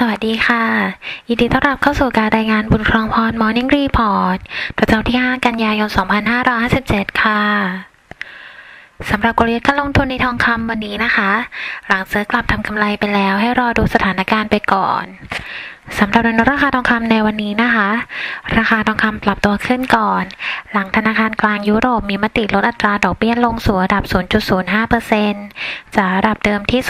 สวัสดีค่ะ ยินดีต้อนรับเข้าสู่การรายงานบุญครองพร Morning Report ประจำวันที่ 5 กันยายน 2557 ค่ะ สำหรับกลยุทธ์การลงทุนในทองคำวันนี้นะคะ หลังซื้อกลับทำกำไรไปแล้ว ให้รอดูสถานการณ์ไปก่อนสำหรับแนราคาทองคำในวันนี้นะคะ ราคาทองคำปรับตัวขึ้นก่อน หลังธนาคารกลางยุโรปมีมติลดอัตราดอกเบี้ยลงสู่ระดับ 0.05%จากระดับเดิมที่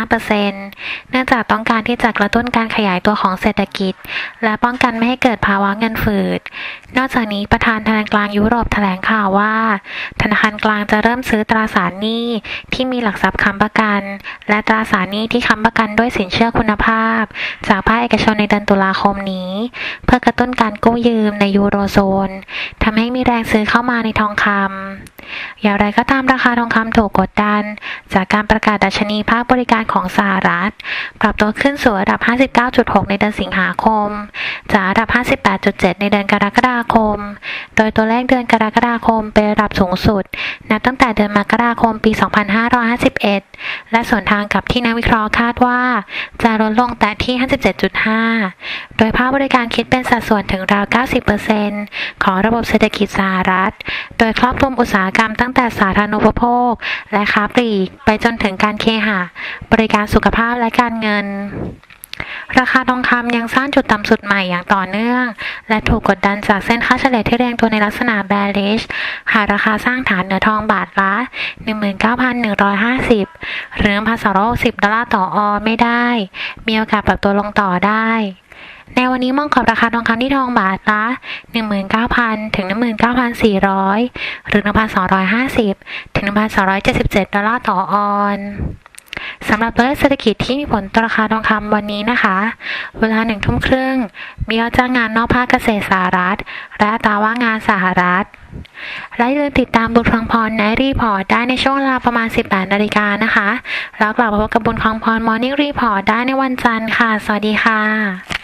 0.15%เนื่องจากต้องการที่จะกระตุ้นการขยายตัวของเศรษฐกิจ และป้องกันไม่ให้เกิดภาวะเงินฝืด นอกจากนี้ประธานธนาคารกลางยุโรปแถลงข่าวว่า ธนาคารกลางจะเริ่มซื้อตราสารหนี้ที่มีหลักทรัพย์ค้ำประกัน และตราสารหนี้ที่ค้ำประกันด้วยสินเชื่อคุณภาพ จากภาคเอกชนในเดือนตุลาคมนี้ เพื่อกระตุ้นการกู้ยืมในยูโรโซนทำให้มีแรงซื้อเข้ามาในทองคำ อย่างไรก็ตามราคาทองคำถูกกดดัน จากการประกาศดัชนีภาคบริการของสหรัฐ ปรับตัวขึ้นสู่ระดับ 59.6 ในเดือนสิงหาคม จากระดับ 58.7 ในเดือนกรกฎาคม โดยตัวเลขเดือนกรกฎาคมเป็นระดับสูงสุด นับตั้งแต่เดือนมกราคมปี 2551 และส่วนทางกับที่นักวิเคราะห์คาดว่า จะลดลงแต่ที่ 57.5 โดยภาคบริการคิดเป็นสัดส่วนถึงราว 90%ของระบบเศรษฐกิจสหรัฐ โดยครอบคลุมอุตสาหกรรมตั้งแต่สาธารณูปโภค และค้าปลีก ไปจนถึงการเคหะ บริการสุขภาพและการเงิน ราคาทองคำยังสร้างจุดต่ำสุดใหม่อย่างต่อเนื่อง และถูกกดดันจากเส้นค่าเฉลี่ยที่แรงตัวในลักษณะ bearish หากราคาสร้างฐานเหนือทองบาทละ 19,150 หรือ 1,260 ดอลลาร์ต่อออนไม่ได้ มีโอกาสปรับตัวลงต่อได้ในวันนี้มองกรอบราคาทองคำที่ทองบาทละ 19,000 ถึง 19,400 หรือ 1,250 ถึง 1,277 ดอลลาร์ต่อออนซ์ สำหรับตัวเลขเศรษฐกิจที่มีผลต่อราคาทองคำวันนี้นะคะ เวลาหนึ่งทุ่มครึ่ง มียอดจ้างงานนอกภาคเกษตรสหรัฐ และตาว่างงานสหรัฐ และอย่าลืมติดตามบุญคลองพรในรีพอร์ตได้ในช่วงเวลาประมาณ 18นาฬิกานะคะ แล้วกลับมาพบกับบุญคลองพรมอร์นิ่งรีพอร์ตได้ในวันจันทร์ค่ะ สวัสดีค่ะ